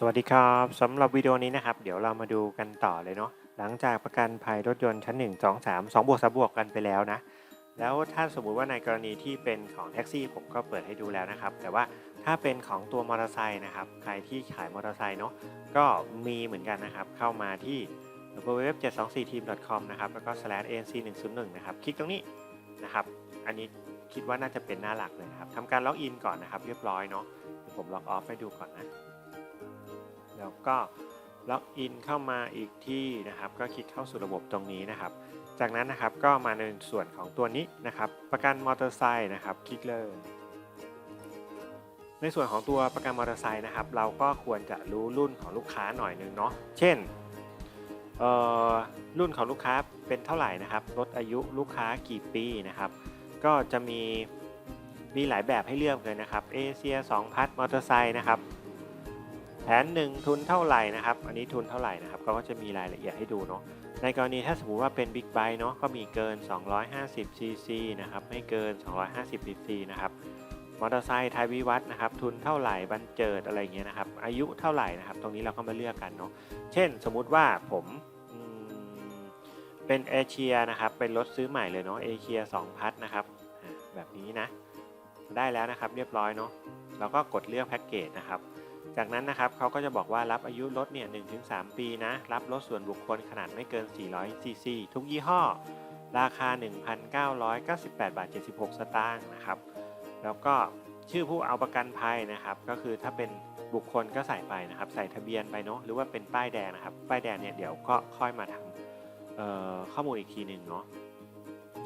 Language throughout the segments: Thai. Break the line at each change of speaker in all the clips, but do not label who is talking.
สวัสดีครับสำหรับวิดีโอนี้นะครับ เดี๋ยวเรามาดูกันต่อเลยเนาะหลังจากประกันภัยรถยนต์ชั้น 1 2 3 2บวก3บวกกันไปแล้วนะ แล้วถ้าสมมุติว่าในกรณีที่เป็นของแท็กซี่ผมก็เปิดให้ดูแล้วนะครับ แต่ว่าถ้าเป็นของตัวมอเตอร์ไซค์นะครับ ใครที่ขายมอเตอร์ไซค์เนาะก็มีเหมือนกันนะครับ เข้ามาที่ www.724team.com นะครับแล้วก็ slash anc 101 นะครับคลิกตรงนี้นะครับ อันนี้คิดว่าน่าจะเป็นหน้าหลักเลยนะครับทำการล็อกอินก่อนนะครับ เรียบร้อยเนาะเดี๋ยวผมล็อกออฟให้ดูก่อนนะ แล้วก็ล็อกอินเข้ามาอีกที่นะครับ ก็คลิกเข้าสู่ระบบตรงนี้นะครับ จากนั้นนะครับก็มาในส่วนของตัวนี้นะครับ ประกันมอเตอร์ไซค์นะครับ คลิกเลยในส่วนของตัวประกันมอเตอร์ไซค์นะครับ เราก็ควรจะรู้รุ่นของลูกค้าหน่อยหนึงเนาะเช่นเออรุ่นของลูกค้าเป็นเท่าไหร่นะครับลดอายุลูกค้ากี่ปีนะครับ ก็จะมีมีหลายแบบให้เลือกเลยนะครับเอเชีย2พัทมอเตอร์ไซค์นะครับ ผนหนึ่งทุนเท่าไหร่นะครับ อันนี้ทุนเท่าไหร่นะครับเขาก็จะมีรายละเอียดให้ดูเนาะ ในกรณีถ้าสมมติว่าเป็นบิ๊กไบค์เนาะก็มีเกิน 250ซีซีนะครับ ไม่เกิน 250ซีซีนะครับ มอเตอร์ไซค์ไทยวิวัฒนะครับ ทุนเท่าไหร่บันเจิดอะไรเงี้ยนะครับ อายุเท่าไหร่นะครับ ตรงนี้เราก็มาเลือกกันเนาะ เช่น สมมุติว่าผมเป็นเอเชียนะครับ เป็นรถซื้อใหม่เลยเนาะเอเชีย2พัทนะครับ แบบนี้นะ ได้แล้วนะครับ เรียบร้อยเนาะ เราก็กดเลือกแพ็กเกจนะครับ จากนั้นนะครับเขาก็จะบอกว่ารับอายุรถเนี่ย1-3 ปีนะ รับรถส่วนบุคคลขนาดไม่เกิน 400 ซีซี ทุกยี่ห้อ ราคา 1,998 บาท 76 สตางค์นะครับ แล้วก็ชื่อผู้เอาประกันภัยนะครับ ก็คือถ้าเป็นบุคคลก็ใส่ไปนะครับ ใส่ทะเบียนไปเนาะ หรือว่าเป็นป้ายแดงนะครับ ป้ายแดงเนี่ยเดี๋ยวก็ค่อยมาทำข้อมูลอีกทีหนึ่งเนาะ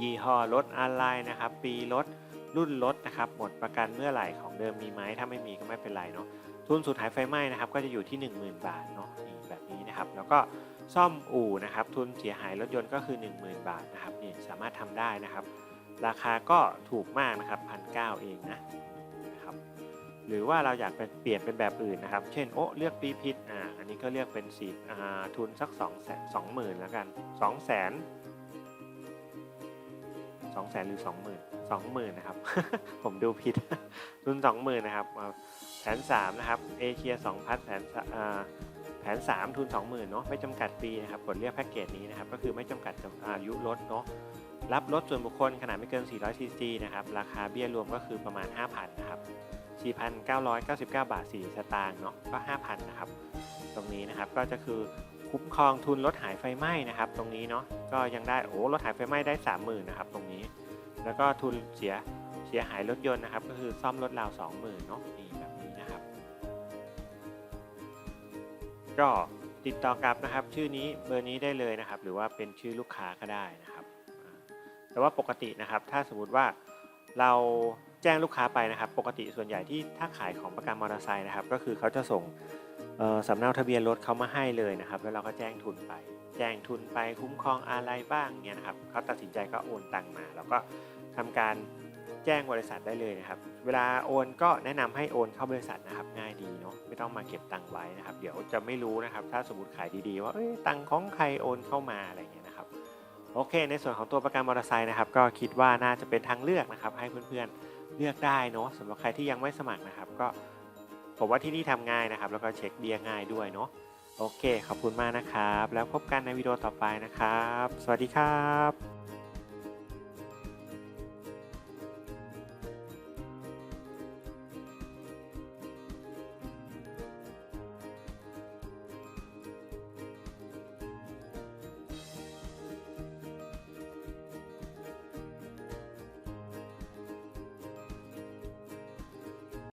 ยี่ห้อรถอะไรนะครับ ปีรถ รุ่นรถนะครับหมดประกันเมื่อไหร่ของเดิมมีไหมถ้าไม่มีก็ไม่เป็นไรเนาะทุนสุดท้ายไฟไหม้นะครับก็จะอยู่ที่ 10,000 บาทเนาะนี่แบบนี้นะครับ แล้วก็ซ่อมอู่นะครับทุนเสียหายรถยนต์ก็คือ 10,000 บาทนะครับนี่สามารถทำได้นะครับ ราคาก็ถูกมากนะครับพันเเองนะนะครับหรือว่าเราอยากเปลี่ยนเป็นแบบอื่นนะครับ เช่นโอ้เลือกปีพิษอ่าอันนี้ก็เลือกเป็นสีอ่าทุนสัก2 0 0 0 0 2 0,000 แล้วกัน 2 0 0 0 0 2 0 0 0 0หรือ20,000 20,000นนะครับ ผมดูผิดทุน20,000นนะครับเอาแผน3นะครับเอเชีย2พัทแผนสอ่าแผน 3 ทุน 20,000เนาะไม่จำกัดปีนะครับกดเลือกแพ็กเกจนี้นะครับก็คือไม่จำกัดอายุรถเนาะรับรถส่วนบุคคลขนาดไม่เกิน 400 ซีซีนะครับราคาเบี้ยรวมก็คือประมาณ 5,000นะครับ4,999 บาท 4 สตางค์เนาะก็ 5,000นะครับตรงนี้นะครับก็จะคือ คุ้มครองทุนรถหายไฟไหม้นะครับ ตรงนี้เนาะก็ยังได้โอ้รถหายไฟไหม้ได้30,000นะครับตรงนี้ แล้วก็ทุนเสียเสียหายรถยนต์นะครับ ก็คือซ่อมรถราว20,000เนาะนี่แบบนี้นะครับก็ติดต่อกลับนะครับ ชื่อนี้เบอร์นี้ได้เลยนะครับ หรือว่าเป็นชื่อลูกค้าก็ได้นะครับ แต่ว่าปกตินะครับ ถ้าสมมติว่าเราแจ้งลูกค้าไปนะครับ ปกติส่วนใหญ่ที่ถ้าขายของประกันมอเตอร์ไซค์นะครับ ก็คือเขาจะส่ง สำเนาทะเบียนรถเขามาให้เลยนะครับ แล้วเราก็แจ้งทุนไป แจ้งทุนไปคุ้มครองอะไรบ้างเนี่ยนะครับเขาตัดสินใจก็โอนตังมา แล้วก็ทำการแจ้งบริษัทได้เลยนะครับ เวลาโอนก็แนะนำให้โอนเข้าบริษัทนะครับ ง่ายดีเนาะไม่ต้องมาเก็บตังค์ไว้นะครับ เดี๋ยวจะไม่รู้นะครับ ถ้าสมมติขายดีๆว่าเอ้ยตังค์ของใครโอนเข้ามาอะไรเงี้ยนะครับโอเค ในส่วนของตัวประกันมอเตอร์ไซค์นะครับ ก็คิดว่าน่าจะเป็นทางเลือกนะครับ ให้เพื่อนๆเลือกได้เนาะสำหรับใครที่ยังไม่สมัครนะครับ ก็ ผมว่าที่นี่ทำง่ายนะครับ แล้วก็เช็คเบียร์ง่ายด้วยเนาะโอเค ขอบคุณมากนะครับ แล้วพบกันในวิดีโอต่อไปนะครับ สวัสดีครับ